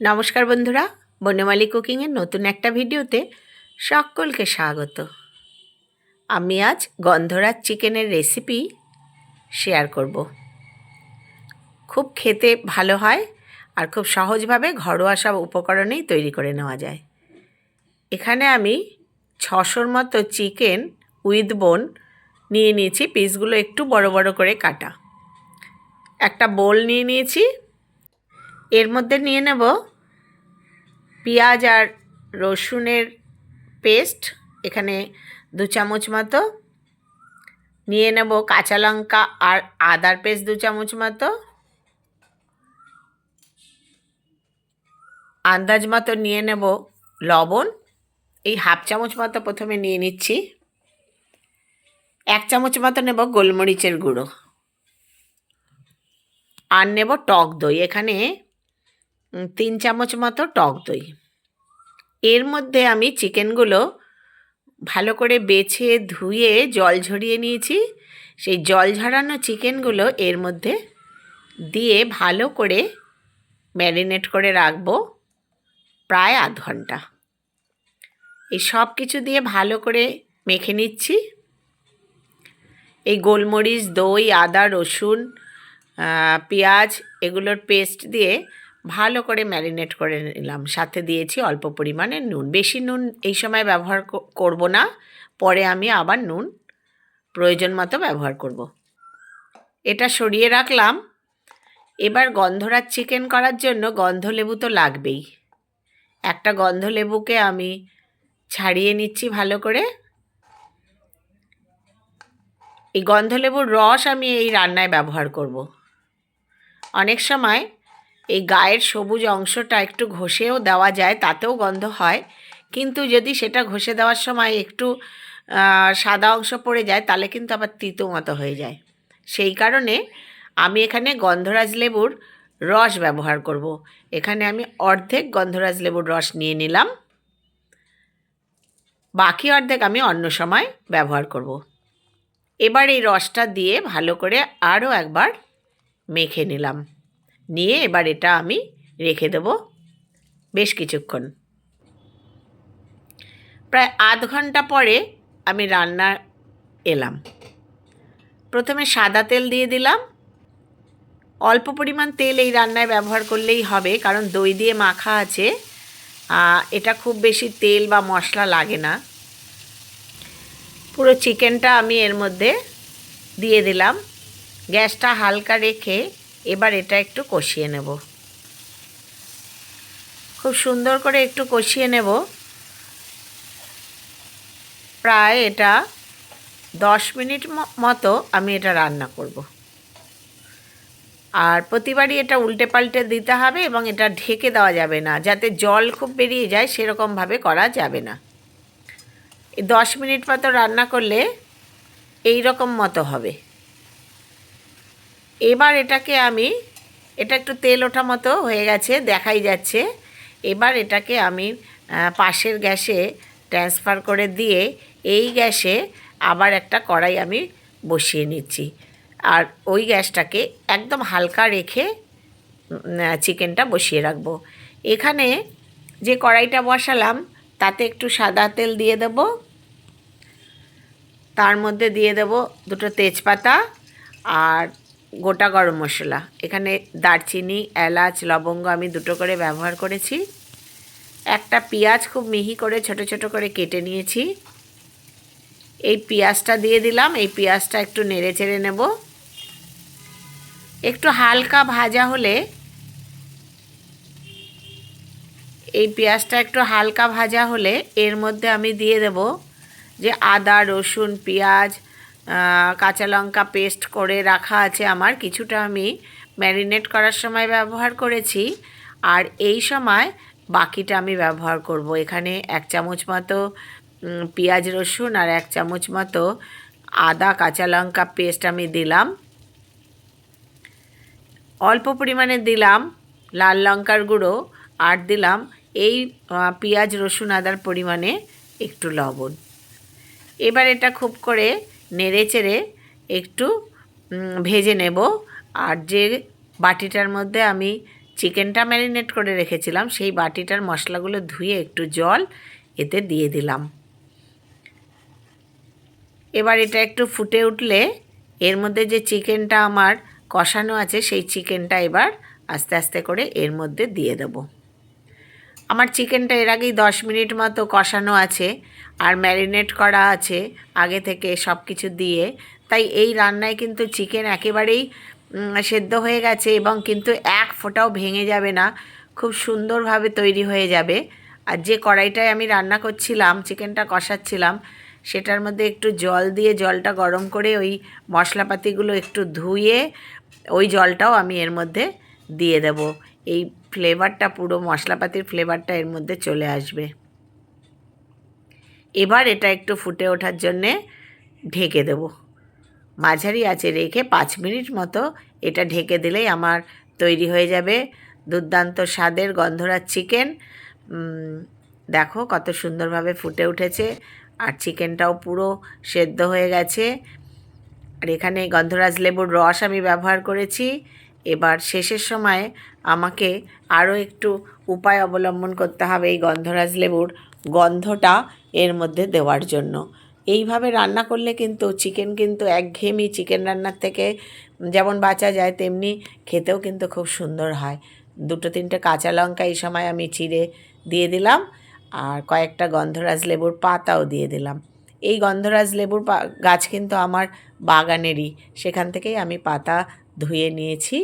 নমস্কার বন্ধুরা, বনমালী কুকিংয়ের নতুন একটা ভিডিওতে সকলকে স্বাগত। আমি আজ গন্ধরাজ চিকেনের রেসিপি শেয়ার করব। খুব খেতে ভালো হয় আর খুব সহজভাবে ঘরোয়া সব উপকরণেই তৈরি করে নেওয়া যায়। এখানে আমি ছশোর মতো চিকেন উইথ বোন নিয়ে নিয়েছি, পিসগুলো একটু বড় বড় করে কাটা। একটা বোল নিয়ে নিয়েছি এর মধ্যে নিয়ে নেব পেঁয়াজ আর রসুনের পেস্ট, এখানে দু চামচ মতো। নিয়ে নেব কাঁচা লঙ্কা আর আদার পেস্ট দু চামচ মতো। আন্দাজ মতো নিয়ে নেব লবণ, এই হাফ চামচ মতো প্রথমে নিয়ে নিচ্ছি। এক চামচ মতো নেব গোলমরিচের গুঁড়ো। আর নেব টক দই, এখানে তিন চামচ মতো টক দই। এর মধ্যে আমি চিকেনগুলো ভালো করে বেছে ধুয়ে জল ঝরিয়ে নিয়েছি। সেই জল ঝরানো চিকেনগুলো এর মধ্যে দিয়ে ভালো করে ম্যারিনেট করে রাখব প্রায় আধ ঘণ্টা। এই সব কিছু দিয়ে ভালো করে মেখে নিচ্ছি। এই গোলমরিচ, দই, আদা, রসুন পেঁয়াজ এগুলোর পেস্ট দিয়ে ভালো করে ম্যারিনেট করে নিলাম। সাথে দিয়েছি অল্প পরিমাণে নুন। বেশি নুন এই সময় ব্যবহার করব না। পরে আমি আবার নুন প্রয়োজন মতো ব্যবহার করব। এটা সরিয়ে রাখলাম। এবার গন্ধরাজ চিকেন করার জন্য গন্ধলেবু তো লাগবেই। একটা গন্ধলেবুকে আমি ছাড়িয়ে নিচ্ছি ভালো করে। এই গন্ধলেবুর রস আমি এই রান্নায় ব্যবহার করব। অনেক সময় এই গায়ের সবুজ অংশটা একটু ঘষেও দেওয়া যায়, তাতেও গন্ধ হয় কিন্তু যদি সেটা ঘষে দেওয়ার সময় একটু সাদা অংশ পড়ে যায়, তাহলে কিন্তু আবার তিতো মতো হয়ে যায় সেই কারণে আমি এখানে গন্ধরাজ লেবুর রস ব্যবহার করব। এখানে আমি অর্ধেক গন্ধরাজ লেবুর রস নিয়ে নিলাম বাকি অর্ধেক আমি অন্য সময় ব্যবহার করব। এবার এই রসটা দিয়ে ভালো করে আরও একবার মেখে নিলাম নিয়ে এবার এটা আমি রেখে দেব বেশ কিছুক্ষণ। প্রায় আধ ঘণ্টা পরে আমি রান্না এলাম। প্রথমে সাদা তেল দিয়ে দিলাম। অল্প পরিমাণ তেল এই রান্নায় ব্যবহার করলেই হবে, কারণ দই দিয়ে মাখা আছে। এটা খুব বেশি তেল বা মশলা লাগে না। পুরো চিকেনটা আমি এর মধ্যে দিয়ে দিলাম। গ্যাসটা হালকা রেখে এবার এটা একটু কষিয়ে নেব। খুব সুন্দর করে একটু কষিয়ে নেব। প্রায় এটা দশ মিনিট মতো আমি এটা রান্না করব। আর প্রতিবারই এটা উল্টে পাল্টে দিতে হবে এবং এটা ঢেকে দেওয়া যাবে না, যাতে জল খুব বেরিয়ে যায় সেরকমভাবে করা যাবে না। দশ মিনিট মতো রান্না করলে এই রকম মতো হবে। এবার এটাকে আমি, এটা একটু তেল ওঠা মতো হয়ে গেছে, দেখাই যাচ্ছে। এবার এটাকে আমি পাশের গ্যাসে ট্রান্সফার করে দিয়ে এই গ্যাসে আবার একটা কড়াই আমি বসিয়ে নিচ্ছি। আর ওই গ্যাসটাকে একদম হালকা রেখে চিকেনটা বসিয়ে রাখব। এখানে যে কড়াইটা বসালাম, তাতে একটু সাদা তেল দিয়ে দেব। তার মধ্যে দিয়ে দেব দুটো তেজপাতা আর গোটা গরম মশলা। এখানে দারচিনি, এলাচ, লবঙ্গ আমি দুটো করে ব্যবহার করেছি। একটা পেঁয়াজ খুব মিহি করে ছোট ছোট করে কেটে নিয়েছি। এই পেঁয়াজটা দিয়ে দিলাম। এই পেঁয়াজটা একটু নেড়ে চেড়ে নেব। একটু হালকা ভাজা হলে এই পেঁয়াজটা একটু হালকা ভাজা হলে এর মধ্যে আমি দিয়ে দেব যে আদা, রসুন, পেঁয়াজ কাঁচা লঙ্কা পেস্ট করে রাখা আছে আমার। কিছুটা আমি ম্যারিনেট করার সময় ব্যবহার করেছি। আর এই সময় বাকিটা আমি ব্যবহার করব। এখানে এক চামচ মতো পেঁয়াজ রসুন আর এক চামচ মতো আদা কাঁচা লঙ্কা পেস্ট আমি দিলাম। অল্প পরিমাণে দিলাম লাল লঙ্কার গুঁড়ো আর দিলাম এই পেঁয়াজ রসুন আদার পরিমাণে একটু লবণ। এবার এটা খুব করে নেড়ে চেড়ে একটু ভেজে নেব। আর যে বাটিটার মধ্যে আমি চিকেনটা ম্যারিনেট করে রেখেছিলাম, সেই বাটিটার মশলাগুলো ধুয়ে একটু জল এতে দিয়ে দিলাম। এবার এটা একটু ফুটে উঠলে এর মধ্যে যে চিকেনটা আমার কষানো আছে, সেই চিকেনটা এবার আস্তে আস্তে করে এর মধ্যে দিয়ে দেবো। আমার চিকেনটা এর আগেই দশ মিনিট মতো কষানো আছে আর ম্যারিনেট করা আছে আগে থেকে সব কিছু দিয়ে। তাই এই রান্নায় কিন্তু চিকেন একেবারেই সেদ্ধ হয়ে গেছে এবং কিন্তু এক ফোঁটাও ভেঙে যাবে না, খুব সুন্দরভাবে তৈরি হয়ে যাবে। আর যে কড়াইটায় আমি রান্না করছিলাম, চিকেনটা কষাচ্ছিলাম, সেটার মধ্যে একটু জল দিয়ে জলটা গরম করে ওই মশলাপাতিগুলো একটু ধুয়ে ওই জলটাও আমি এর মধ্যে দিয়ে দেব। এই ফ্লেভারটা, পুরো মশলাপাতির ফ্লেভারটা এর মধ্যে চলে আসবে। এবার এটা একটু ফুটে ওঠার জন্যে ঢেকে দেব। মাঝারি আছে রেখে পাঁচ মিনিট মতো এটা ঢেকে দিলেই আমার তৈরি হয়ে যাবে দুর্দান্ত স্বাদের গন্ধরাজ চিকেন। দেখো কত সুন্দরভাবে ফুটে উঠেছে আর চিকেনটাও পুরো সেদ্ধ হয়ে গেছে। আর এখানে গন্ধরাজ লেবুর রস আমি ব্যবহার করেছি। এবার শেষের সময় আমাকে আরও একটু উপায় অবলম্বন করতে হবে এই গন্ধরাজ লেবুর গন্ধটা এর মধ্যে দেওয়ার জন্য। এইভাবে রান্না করলে কিন্তু চিকেন কিন্তু একঘেয়েমি চিকেন রান্নার থেকে যেমন বাঁচা যায়, তেমনি খেতেও কিন্তু খুব সুন্দর হয়। দুটো তিনটে কাঁচা লঙ্কা এই সময় আমি চিড়ে দিয়ে দিলাম আর কয়েকটা গন্ধরাজ লেবুর পাতাও দিয়ে দিলাম। এই গন্ধরাজ লেবুর গাছ কিন্তু আমার বাগানেরই। সেখান থেকেই আমি পাতা ধুয়ে নিয়েছি,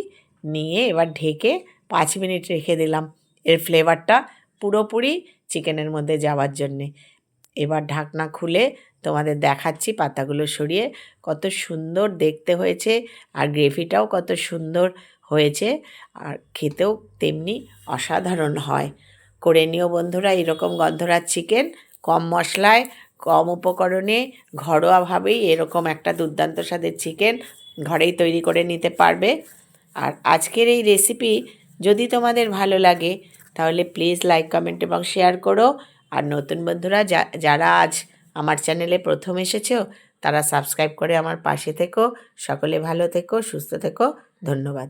নিয়ে এবার ঢেকে পাঁচ মিনিট রেখে দিলাম এর ফ্লেভারটা পুরোপুরি চিকেনের মধ্যে যাওয়ার জন্যে। এবার ঢাকনা খুলে তোমাদের দেখাচ্ছি পাতাগুলো সরিয়ে কত সুন্দর দেখতে হয়েছে আর গ্রেভিটাও কত সুন্দর হয়েছে আর খেতেও তেমনি অসাধারণ হয়। করে নিও বন্ধুরা এরকম গন্ধরাজ চিকেন, কম মশলায়, কম উপকরণে, ঘরোয়াভাবেই এরকম একটা দুর্দান্ত স্বাদের চিকেন ঘরেই তৈরি করে নিতে পারবে। আর আজকের এই রেসিপি যদি তোমাদের ভালো লাগে, তাহলে প্লিজ লাইক কমেন্ট এবং শেয়ার করো। আর নতুন বন্ধুরা যারা আজ আমার চ্যানেলে প্রথম এসেছ, তারা সাবস্ক্রাইব করে আমার পাশে থেকো। সকলে ভালো থেকো, সুস্থ থেকো। ধন্যবাদ।